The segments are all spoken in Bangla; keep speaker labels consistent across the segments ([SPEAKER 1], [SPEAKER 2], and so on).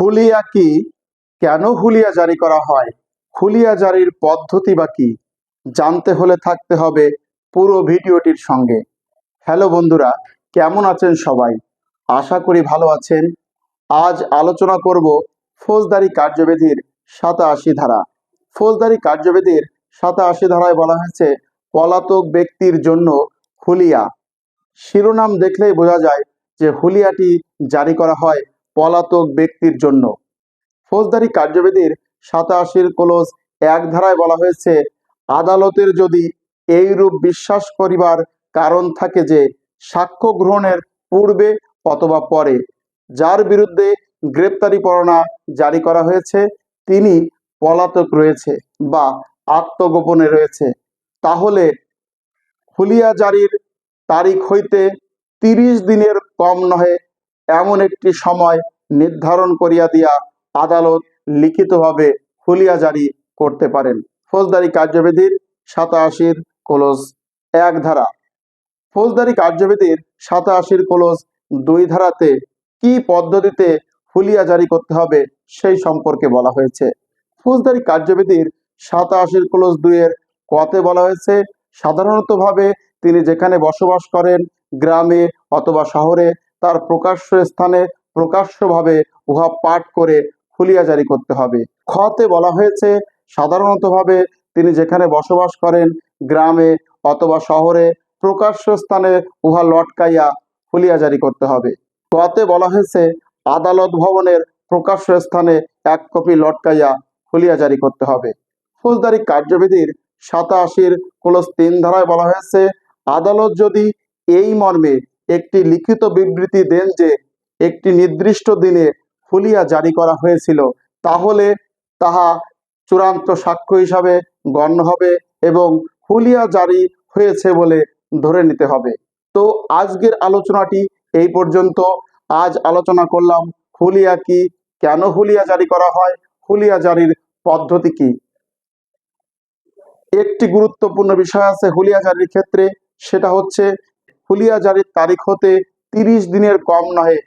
[SPEAKER 1] হুলিয়া কি? কেন হুলিয়া জারি করা হয়? হুলিয়া জারির পদ্ধতি বা কি? জানতে হলে থাকতে হবে পুরো ভিডিওটির সঙ্গে। হ্যালো বন্ধুরা, কেমন আছেন সবাই? আশা করি ভালো আছেন। আজ আলোচনা করব ফৌজদারি কার্যবিধির সাতাশি ধারা। ফৌজদারি কার্যবিধির সাতাশি ধারায় বলা হয়েছে, পলাতক ব্যক্তির জন্য হুলিয়া শিরোনাম দেখলেই বোঝা যায় যে হুলিয়াটি জারি করা হয় পলাতক ব্যক্তির জন্য। ফৌজদারি কার্যবিধির সাতাশির ক্লোজ এক ধারায় বলা হয়েছে, আদালতের যদি এইরূপ বিশ্বাস করিবার কারণ থাকে যে, সাক্ষ্য গ্রহণের পূর্বে অথবা পরে যার বিরুদ্ধে গ্রেপ্তারি পরোয়ানা জারি করা হয়েছে, তিনি পলাতক রয়েছে বা আত্মগোপনে রয়েছে। তাহলে হুলিয়া জারির তারিখ হইতে তিরিশ দিনের কম নহে এমন একটি সময় নির্ধারণ করিয়া দিয়া আদালত লিখিতভাবে হুলিয়া জারি করতে পারেন। ফৌজদারি কার্যবিধির সাতাশির ক্লোজ এক ধারা। ফৌজদারি কার্যবিধির সাতাশির ক্লোজ দুই ধারাতে কি পদ্ধতিতে হুলিয়া জারি করতে হবে সেই সম্পর্কে বলা হয়েছে। ফৌজদারি কার্যবিধির সাতাশির ক্লোজ দুইয়ের কতে বলা হয়েছে, সাধারণতভাবে তিনি যেখানে বসবাস করেন, গ্রামে অথবা শহরে তার প্রকাশ্য স্থানে প্রকাশ্যভাবে উহা পাঠ করে খুলিয়া জারি করতে হবে। খতে বলা হয়েছে, সাধারণতভাবে তিনি যেখানে বসবাস করেন, গ্রামে অথবা শহরে, প্রকাশ্য স্থানে উহা লটকাইয়া খুলিয়া জারি করতে হবে। কতে বলা হয়েছে, আদালত ভবনের প্রকাশ্য স্থানে এক কপি লটকাইয়া খুলিয়া জারি করতে হবে। ফৌজদারি কার্যবিধির সাতাশির ক্লোজ তিন ধারায় বলা হয়েছে, আদালত যদি এই মর্মে একটি লিখিত বিবৃতি দেন যে, একটি নির্দিষ্ট দিনে হুলিয়া জারি করা হয়েছিল, তাহলে তাহা চূড়ান্ত সাক্ষ্য হিসাবে গণ্য হবে এবং হুলিয়া জারি হয়েছে বলে ধরে নিতে হবে। তো আজকের আলোচনাটি এই পর্যন্ত। আজ আলোচনা করলাম হুলিয়া কি, কেন হুলিয়া জারি করা হয় হুলিয়া জারির পদ্ধতি কি? একটি গুরুত্বপূর্ণ বিষয় আছে হুলিয়া জারির ক্ষেত্রে, সেটা হচ্ছে হুলিয়া জারির তারিখ হতে তিরিশ দিনের কম নহে।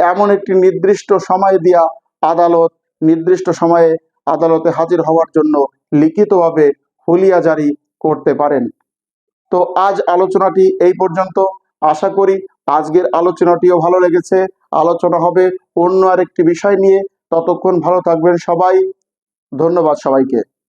[SPEAKER 1] এমন একটি নির্দিষ্ট সময় দিয়া আদালত, নির্দিষ্ট সময়ে আদালতে হাজির হওয়ার জন্য লিখিতভাবে হুলিয়া জারি করতে পারেন। তো আজ আলোচনাটি এই পর্যন্ত। আশা করি আজকের আলোচনাটিও ভালো লেগেছে। আলোচনা হবে অন্য আরেকটি বিষয় নিয়ে। ততক্ষণ ভালো থাকবেন সবাই। ধন্যবাদ সবাইকে।